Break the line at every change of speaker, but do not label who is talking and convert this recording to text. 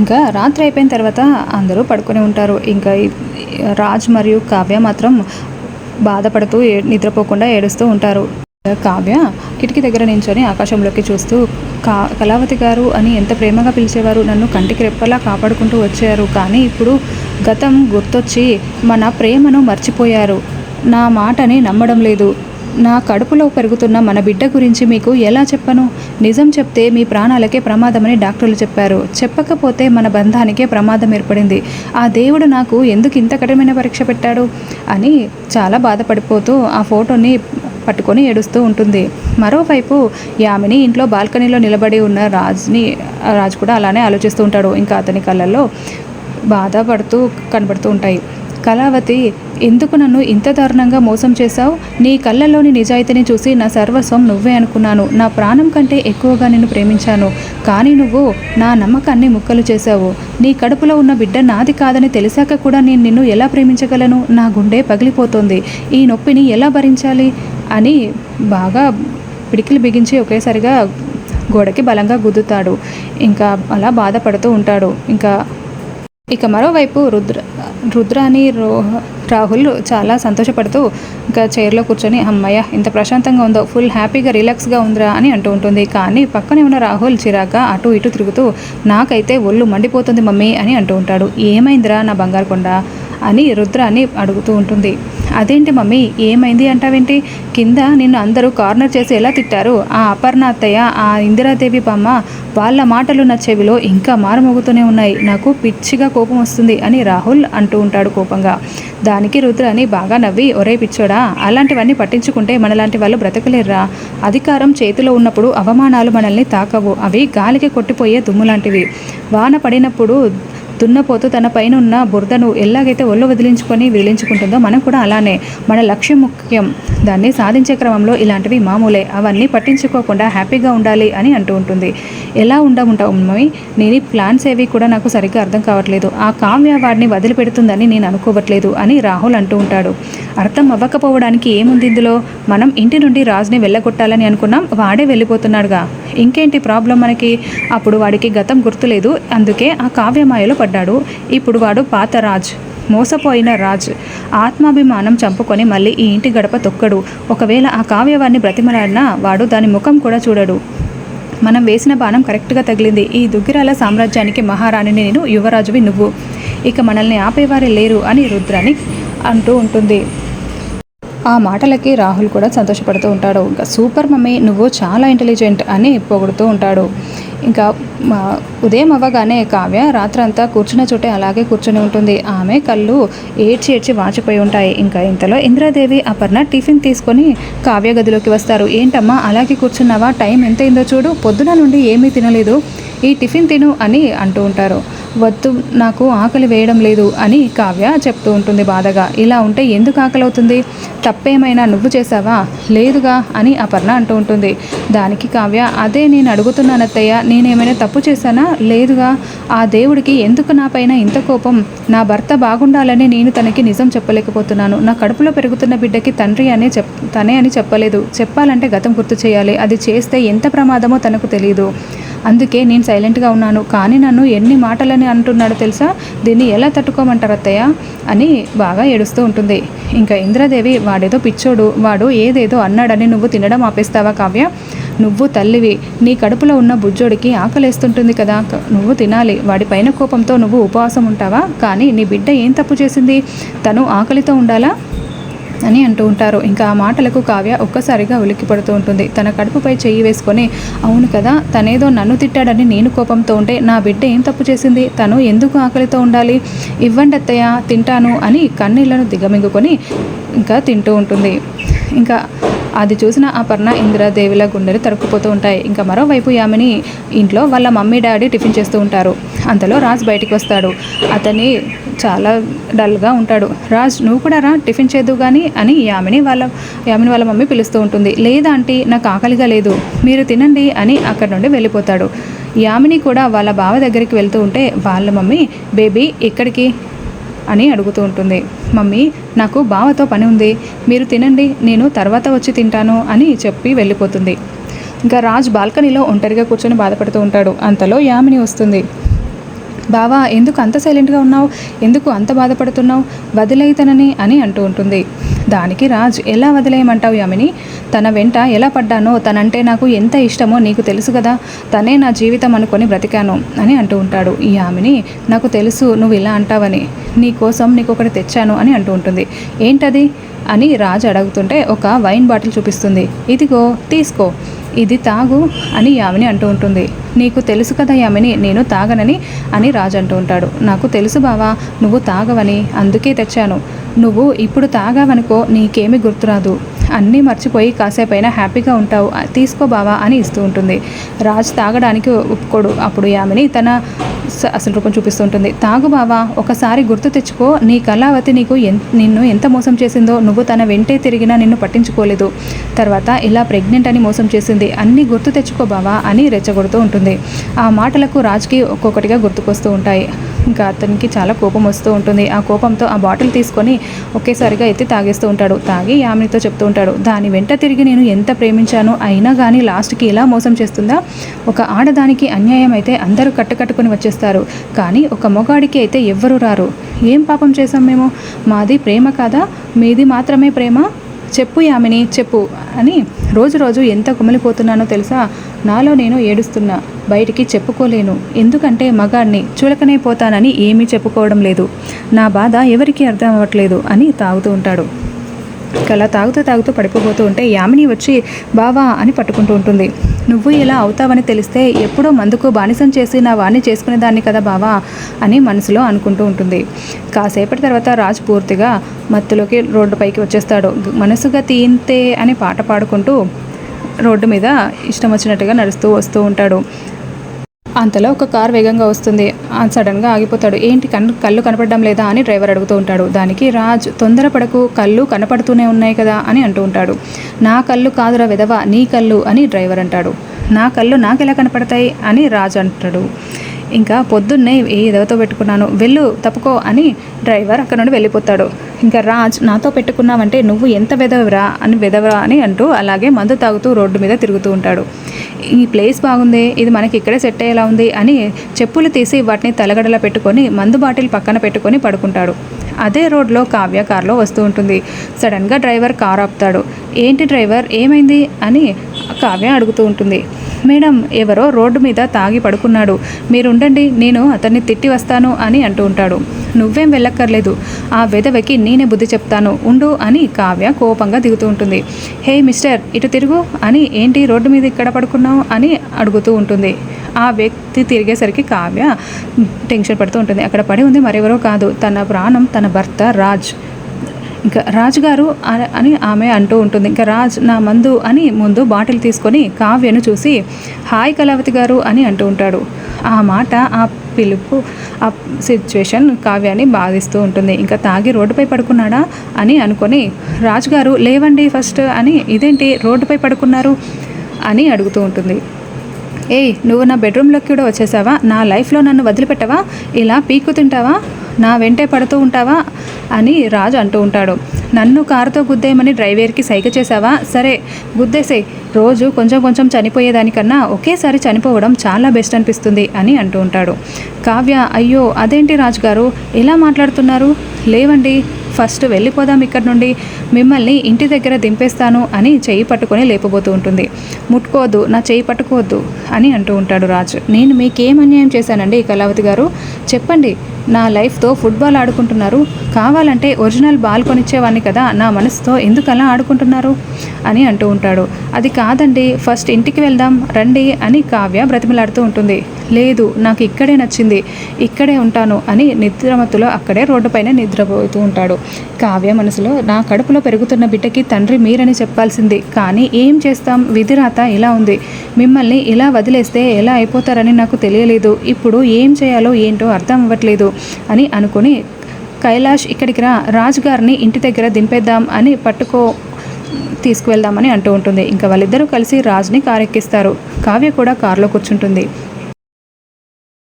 ఇంకా రాత్రి అయిపోయిన తర్వాత అందరూ పడుకొని ఉంటారు. ఇంకా రాజ్ మరియు కావ్య మాత్రం బాధపడుతూ నిద్రపోకుండా ఏడుస్తూ ఉంటారు. కావ్య కిటికీ దగ్గర నించొని ఆకాశంలోకి చూస్తూ కా కళావతి గారు అని ఎంత ప్రేమగా పిలిచేవారు. నన్ను కంటికి రెప్పలా కాపాడుకుంటూ వచ్చారు. కానీ ఇప్పుడు గతం గుర్తొచ్చి మన ప్రేమను మర్చిపోయారు. నా మాటని నమ్మడం లేదు. నా కడుపులో పెరుగుతున్న మన బిడ్డ గురించి మీకు ఎలా చెప్పను? నిజం చెప్తే మీ ప్రాణాలకే ప్రమాదమని డాక్టర్లు చెప్పారు. చెప్పకపోతే మన బంధానికే ప్రమాదం ఏర్పడింది. ఆ దేవుడు నాకు ఎందుకు ఇంత కఠినమైన పరీక్ష పెట్టాడు? అని చాలా బాధపడిపోతూ ఆ ఫోటోని పట్టుకొని ఏడుస్తూ ఉంటుంది. మరోవైపు యామిని ఇంట్లో బాల్కనీలో నిలబడి ఉన్న రాజ్ని రాజు కూడా అలానే ఆలోచిస్తూ ఉంటాడు. ఇంకా అతని కళ్ళల్లో బాధపడుతూ కనబడుతూ ఉంటాయి. కళావతి ఎందుకు నన్ను ఇంత దారుణంగా మోసం చేశావు? నీ కళ్ళల్లోని నిజాయితీని చూసి నా సర్వస్వం నువ్వే అనుకున్నాను. నా ప్రాణం కంటే ఎక్కువగా నిన్ను ప్రేమించాను. కానీ నువ్వు నా నమ్మకాన్ని ముక్కలు చేశావు. నీ కడుపులో ఉన్న బిడ్డ నాది కాదని తెలిసాక కూడా నేను నిన్ను ఎలా ప్రేమించగలను? నా గుండె పగిలిపోతుంది. ఈ నొప్పిని ఎలా భరించాలి? అని బాగా పిడికిలు బిగించి ఒకేసారిగా గోడకి బలంగా గుద్దుతాడు. ఇంకా అలా బాధపడుతూ ఉంటాడు. ఇంకా ఇక మరోవైపు రుద్ర రుద్రాని రోహ రాహుల్ చాలా సంతోషపడుతూ ఇంకా చైర్లో కూర్చొని అమ్మయ్య ఇంత ప్రశాంతంగా ఉందో ఫుల్ హ్యాపీగా రిలాక్స్గా ఉందిరా అని అంటూ ఉంటుంది. కానీ పక్కనే ఉన్న రాహుల్ చిరాక అటు ఇటు తిరుగుతూ నాకైతే ఒళ్ళు మండిపోతుంది మమ్మీ అని అంటూ ఉంటాడు. ఏమైందిరా నా బంగారు కొండ? అని రుద్ర అని అడుగుతూ ఉంటుంది. అదేంటి మమ్మీ? ఏమైంది అంటావేంటి? కింద నిన్ను అందరూ కార్నర్ చేసి ఎలా తిట్టారు? ఆ అపర్ణ అత్తయ్య ఆ ఇందిరాదేవి బామ్మ వాళ్ళ మాటలు నా చెవిలో ఇంకా మారుమోగుతూనే ఉన్నాయి. నాకు పిచ్చిగా కోపం వస్తుంది అని రాహుల్ అంటూ ఉంటాడు కోపంగా. దానికి రుద్ర అని బాగా నవ్వి ఒరే పిచ్చోడా అలాంటివన్నీ పట్టించుకుంటే మనలాంటి వాళ్ళు బ్రతకలేర్రా. అధికారం చేతిలో ఉన్నప్పుడు అవమానాలు మనల్ని తాకవు. అవి గాలికి కొట్టిపోయే దుమ్ము లాంటివి. వాన పడినప్పుడు దున్నపోతూ తన పైన ఉన్న బురదను ఎలాగైతే ఒళ్ళు వదిలించుకొని విదిలించుకుంటుందో మనం కూడా అలానే మన లక్ష్యం ముఖ్యం. దాన్ని సాధించే క్రమంలో ఇలాంటివి మామూలే. అవన్నీ పట్టించుకోకుండా హ్యాపీగా ఉండాలి అని అంటూ ఉంటుంది. ఎలా ఉండముంటావు మమ్మీ? నేను ప్లాన్స్ ఏవి కూడా నాకు సరిగ్గా అర్థం కావట్లేదు. ఆ కావ్య వాడిని వదిలిపెడుతుందని నేను అనుకోవట్లేదు అని రాహుల్ అంటూ ఉంటాడు. అర్థం అవ్వకపోవడానికి ఏముంది ఇందులో? మనం ఇంటి నుండి రాజుని వెళ్ళగొట్టాలని అనుకున్నాం వాడే వెళ్ళిపోతున్నాడుగా. ఇంకేంటి ప్రాబ్లం మనకి? అప్పుడు వాడికి గతం గుర్తులేదు. అందుకే ఆ కావ్యమాయలో పడ్డాడు. ఇప్పుడు వాడు పాత రాజ్ మోసపోయిన రాజ్. ఆత్మాభిమానం చంపుకొని మళ్ళీ ఈ ఇంటి గడప తొక్కడు. ఒకవేళ ఆ కావ్యవాన్ని బ్రతిమలాడినా వాడు దాని ముఖం కూడా చూడడు. మనం వేసిన బాణం కరెక్ట్గా తగిలింది. ఈ దుగ్గిరాల సామ్రాజ్యానికి మహారాణిని నేను యువరాజువి నువ్వు. ఇక మనల్ని ఆపేవారే లేరు అని రుద్రాని అంటూ ఉంటుంది. ఆ మాటలకి రాహుల్ కూడా సంతోషపడుతూ ఉంటాడు. ఇంకా సూపర్ మమ్మీ నువ్వు చాలా ఇంటెలిజెంట్ అని పొగుడుతూ ఉంటాడు. ఇంకా ఉదయం అవ్వగానే కావ్య రాత్రంతా కూర్చున్న చోటే అలాగే కూర్చొని ఉంటుంది. ఆమె కళ్ళు ఏడ్చి ఏడ్చి వాచిపోయి ఉంటాయి. ఇంకా ఇంతలో ఇంద్రాదేవి అపర్ణ టిఫిన్ తీసుకొని కావ్య గదిలోకి వస్తారు. ఏంటమ్మా అలాగే కూర్చున్నావా? టైం ఎంత అయిందో చూడు. పొద్దున నుండి ఏమీ తినలేదు. ఈ టిఫిన్ తిను అని అంటూ ఉంటారు. వద్దు నాకు ఆకలి వేయడం లేదు అని కావ్య చెప్తూ ఉంటుంది బాధగా. ఇలా ఉంటే ఎందుకు ఆకలి అవుతుంది తప్పేమైనా నువ్వు చేసావా లేదుగా అని అపర్ణ అంటూ ఉంటుంది. దానికి కావ్య అదే నేను అడుగుతున్నానత్తయ్య. నేనేమైనా తప్పు చేశానా? లేదుగా. ఆ దేవుడికి ఎందుకు నా పైన ఇంత కోపం? నా భర్త బాగుండాలని నేను తనకి నిజం చెప్పలేకపోతున్నాను. నా కడుపులో పెరుగుతున్న బిడ్డకి తండ్రి అనే చెప్ తనే అని చెప్పలేదు. చెప్పాలంటే గతం గుర్తు చేయాలి. అది చేస్తే ఎంత ప్రమాదమో తనకు తెలియదు అందుకే నేను సైలెంట్గా ఉన్నాను. కానీ నన్ను ఎన్ని మాటలని అంటున్నాడో తెలుసా? దీన్ని ఎలా తట్టుకోమంటారు అత్తయ్య? అని బాగా ఏడుస్తూ ఉంటుంది. ఇంకా ఇంద్రదేవి వాడేదో పిచ్చోడు. వాడు ఏదేదో అన్నాడని నువ్వు తినడం ఆపేస్తావా కావ్య? నువ్వు తల్లివి. నీ కడుపులో ఉన్న బుజ్జోడికి ఆకలేస్తుంటుంది కదా. నువ్వు తినాలి. వాడి పైన కోపంతో నువ్వు ఉపవాసం ఉంటావా? కానీ నీ బిడ్డ ఏం తప్పు చేసింది? తను ఆకలితో ఉండాలా? అని అంటూ ఉంటారు. ఇంకా ఆ మాటలకు కావ్య ఒక్కసారిగా ఉలిక్కి పడుతూ ఉంటుంది. తన కడుపుపై చెయ్యి వేసుకొని అవును కదా తనేదో నన్ను తిట్టాడని నేను కోపంతో ఉంటే నా బిడ్డ ఏం తప్పు చేసింది? తను ఎందుకు ఆకలితో ఉండాలి? ఇవ్వండి అత్తయ్య తింటాను అని కన్నీళ్ళను దిగమింగుకొని ఇంకా తింటూ ఉంటుంది. ఇంకా అది చూసిన అపర్ణ పర్ణ ఇందిరాదేవిల గుండెలు తరుక్కుపోతూ ఉంటాయి. ఇంకా మరోవైపు యామిని ఇంట్లో వాళ్ళ మమ్మీ డాడీ టిఫిన్ చేస్తూ ఉంటారు. అంతలో రాజ్ బయటికి వస్తాడు. అతని చాలా డల్గా ఉంటాడు. రాజ్ నువ్వు కూడా రా టిఫిన్ చేద్దు కానీ అని యామిని వాళ్ళ యామిని వాళ్ళ మమ్మీ పిలుస్తూ ఉంటుంది. లేదా ఆంటీ నాకు ఆకలిగా లేదు. మీరు తినండి అని అక్కడ నుండి వెళ్ళిపోతాడు. యామిని కూడా వాళ్ళ బావ దగ్గరికి వెళ్తూ ఉంటే వాళ్ళ మమ్మీ బేబీ ఎక్కడికి? అని అడుగుతూ ఉంటుంది. మమ్మీ నాకు బావతో పని ఉంది. మీరు తినండి. నేను తర్వాత వచ్చి తింటాను అని చెప్పి వెళ్ళిపోతుంది. ఇంకా రాజ్ బాల్కనీలో ఒంటరిగా కూర్చొని బాధపడుతూ ఉంటాడు. అంతలో యామిని వస్తుంది. బావా ఎందుకు అంత సైలెంట్గా ఉన్నావు? ఎందుకు అంత బాధపడుతున్నావు? వదిలేతనని అని అంటూ ఉంటుంది. దానికి రాజ్ ఎలా వదిలేయమంటావు యామిని? తన వెంట ఎలా పడ్డానో? తనంటే నాకు ఎంత ఇష్టమో నీకు తెలుసు కదా? తనే నా జీవితం అనుకొని బ్రతికాను అని అంటూ ఉంటాడు. ఈ యామిని నాకు తెలుసు నువ్వు ఇలా అంటావని. నీ కోసం నీకు ఒకటి తెచ్చాను అని అంటూ ఉంటుంది. ఏంటది? అని రాజ్ అడుగుతుంటే ఒక వైన్ బాటిల్ చూపిస్తుంది. ఇదిగో తీసుకో. ఇది తాగు అని యామిని అంటూ ఉంటుంది. నీకు తెలుసు కదా యామిని నేను తాగనని అని రాజు అంటూ ఉంటాడు. నాకు తెలుసు బావా నువ్వు తాగవని అందుకే తెచ్చాను. నువ్వు ఇప్పుడు తాగావనుకో నీకేమి గుర్తురాదు. అన్నీ మర్చిపోయి కాసేపైనా హ్యాపీగా ఉంటావు. తీసుకో బావా అని ఇస్తూ ఉంటుంది. రాజ్ తాగడానికి ఒప్పుకోడు. అప్పుడు యామిని తన స- అసలు రూపం చూపిస్తూ ఉంటుంది. తాగు బావా ఒకసారి గుర్తు తెచ్చుకో. నీ కళావతి నీకు ఎన్ నిన్ను ఎంత మోసం చేసిందో నువ్వు తన వెంటే తిరిగినా నిన్ను పట్టించుకోలేదు. తర్వాత ఇలా ప్రెగ్నెంట్ అని మోసం చేసింది. అన్నీ గుర్తు తెచ్చుకో బావా అని రెచ్చగొడుతూ ఉంటుంది. ఆ మాటలకు రాజ్కి ఒక్కొక్కటిగా గుర్తుకొస్తూ ఉంటాయి. ఇంకా అతనికి చాలా కోపం వస్తూ ఉంటుంది. ఆ కోపంతో ఆ బాటిల్ తీసుకొని ఒకేసారిగా ఎత్తి తాగేస్తూ ఉంటాడు. తాగి యామినితో చెప్తూ ఉంటాడు దాని వెంట తిరిగి నేను ఎంత ప్రేమించాను అయినా కానీ లాస్ట్కి ఇలా మోసం చేస్తుందా? ఒక ఆడదానికి అన్యాయం అయితే అందరూ కట్టుకట్టుకొని వచ్చేస్తారు. కానీ ఒక మొగాడికి అయితే ఎవ్వరూ రారు. ఏం పాపం చేశాం మేము? మాది ప్రేమ కాదా? మీది మాత్రమే ప్రేమ? చెప్పు యామిని చెప్పు అని రోజు రోజు ఎంత కుమిలిపోతున్నానో తెలుసా? నాలో నేను ఏడుస్తున్నా. బయటికి చెప్పుకోలేను. ఎందుకంటే మగాడిని చులకనే పోతానని ఏమీ చెప్పుకోవడం లేదు. నా బాధ ఎవరికీ అర్థం అవ్వట్లేదు అని తాగుతూ ఉంటాడు. ఇక అలా తాగుతూ తాగుతూ పడిపోతూ ఉంటే యామిని వచ్చి బావా అని పట్టుకుంటూ ఉంటుంది. నువ్వు ఇలా అవుతావని తెలిస్తే ఎప్పుడో మందుకు బానిసం చేసి నా వాణ్ణి చేసుకునేదాన్ని కదా బావా అని మనసులో అనుకుంటూ ఉంటుంది. కాసేపటి తర్వాత రాజ్ పూర్తిగా మత్తులోకి రోడ్డుపైకి వచ్చేస్తాడు. మనసుగా తీంతే అని పాట పాడుకుంటూ రోడ్డు మీద ఇష్టం వచ్చినట్టుగా నడుస్తూ వస్తూ ఉంటాడు. అంతలో ఒక కార్ వేగంగా వస్తుంది. ఆ సడన్గా ఆగిపోతాడు. ఏంటి కన్ను కళ్ళు కనపడడం లేదా అని డ్రైవర్ అడుగుతూ ఉంటాడు. దానికి రాజ్ తొందరపడకు కళ్ళు కనపడుతూనే ఉన్నాయి కదా అని అంటూ ఉంటాడు. నా కళ్ళు కాదురా విధవ నీ కళ్ళు అని డ్రైవర్ అంటాడు. నా కళ్ళు నాకెలా కనపడతాయి? అని రాజ్ అంటాడు. ఇంకా పొద్దున్నే ఏ ఇదవతో పెట్టుకున్నాను. వెళ్ళు తప్పుకో అని డ్రైవర్ అక్కడ నుండి వెళ్ళిపోతాడు. ఇంకా రాజ్ నాతో పెట్టుకున్నావంటే నువ్వు ఎంత వెదవరా అని వెదవరా అని అంటూ అలాగే మందు తాగుతూ రోడ్డు మీద తిరుగుతూ ఉంటాడు. ఈ ప్లేస్ బాగుంది ఇది మనకి ఇక్కడే సెట్ అయ్యేలా ఉంది అని చెప్పులు తీసి వాటిని తలగడలా పెట్టుకొని మందు బాటిల్ పక్కన పెట్టుకొని పడుకుంటాడు. అదే రోడ్లో కావ్య కార్లో వస్తూ ఉంటుంది. సడన్గా డ్రైవర్ కార్ ఆపుతాడు. ఏంటి డ్రైవర్ ఏమైంది? అని కావ్య అడుగుతూ ఉంటుంది. మేడం ఎవరో రోడ్డు మీద తాగి పడుకున్నాడు. మీరు ఉండండి నేను అతన్ని తిట్టి వస్తాను అని అంటూ ఉంటాడు. నువ్వేం వెళ్ళక్కర్లేదు. ఆ వెధవకి నేనే బుద్ధి చెప్తాను. ఉండు అని కావ్య కోపంగా దిగుతూ ఉంటుంది. హే మిస్టర్ ఇటు తిరుగు అని ఏంటి రోడ్డు మీద ఇక్కడ పడుకున్నావు అని అడుగుతూ ఉంటుంది. ఆ వ్యక్తి తిరిగేసరికి కావ్య టెన్షన్ పడుతూ ఉంటుంది. అక్కడ పడి ఉంది మరెవరో కాదు. తన ప్రాణం తన భర్త రాజ్. ఇంకా రాజు గారు అని ఆమె అంటూ ఉంటుంది. ఇంకా రాజ్ నా మందు అని ముందు బాటిల్ తీసుకొని కావ్యను చూసి హాయ్ కళావతి గారు అని అంటూ ఉంటాడు. ఆ మాట ఆ పిలుపు ఆ సిచ్యువేషన్ కావ్యాన్ని బాధిస్తూ ఉంటుంది. ఇంకా తాగి రోడ్డుపై పడుకున్నాడా అని అనుకొని రాజుగారు లేవండి ఫస్ట్ అని ఇదేంటి రోడ్డుపై పడుకున్నారు అని అడుగుతూ ఉంటుంది. ఏయ్ నువ్వు నా బెడ్రూమ్లోకి కూడా వచ్చేసావా? నా లైఫ్లో నన్ను వదిలిపెట్టవా? ఇలా పీక్కు తింటావా? నా వెంటే పడుతూ ఉంటావా? అని రాజు అంటూ ఉంటాడు. నన్ను కారుతో గుద్దేయమని డ్రైవర్కి సైగ చేశావా? సరే గుద్దేసే. రోజు కొంచెం కొంచెం చనిపోయేదానికన్నా ఒకేసారి చనిపోవడం చాలా బెస్ట్ అనిపిస్తుంది అని అంటూ ఉంటాడు. కావ్య అయ్యో అదేంటి రాజుగారు? ఎలా మాట్లాడుతున్నారు? లేవండి ఫస్ట్ వెళ్ళిపోదాం ఇక్కడ నుండి. మిమ్మల్ని ఇంటి దగ్గర దింపేస్తాను అని చెయ్యి పట్టుకొని లేపబోతూ ఉంటుంది. ముట్టుకోవద్దు నా చేయి పట్టుకోవద్దు అని అంటూ ఉంటాడు రాజు. నేను మీకేం అన్యాయం చేశానండి కళావతి గారు? చెప్పండి నా లైఫ్తో ఫుట్బాల్ ఆడుకుంటున్నారు. కావాలంటే ఒరిజినల్ బాల్ కొనిచ్చేవాడిని కదా నా మనసుతో ఎందుకు అలా ఆడుకుంటున్నారు? అని అంటూ ఉంటాడు. అది కాదండి ఫస్ట్ ఇంటికి వెళ్దాం రండి అని కావ్య బ్రతిమలాడుతూ ఉంటుంది. లేదు నాకు ఇక్కడే నచ్చింది ఇక్కడే ఉంటాను అని నిద్రమత్తులో అక్కడే రోడ్డుపైన నిద్రపోతూ ఉంటాడు. కావ్య మనసులో నా కడుపులో పెరుగుతున్న బిడ్డకి తండ్రి మీరని చెప్పాల్సింది కానీ ఏం చేస్తాం? విధిరాత ఇలా ఉంది. మిమ్మల్ని ఇలా వదిలేస్తే ఎలా అయిపోతారని నాకు తెలియలేదు. ఇప్పుడు ఏం చేయాలో ఏంటో అర్థం అవ్వట్లేదు అని అనుకుని కైలాష్ ఇక్కడికి రా రాజుగారిని ఇంటి దగ్గర దింపేద్దాం అని పట్టుకో తీసుకువెళ్దామని అంటూ ఉంటుంది. ఇంకా వాళ్ళిద్దరూ కలిసి రాజ్ని కారెక్కిస్తారు. కావ్య కూడా కారులో కూర్చుంటుంది.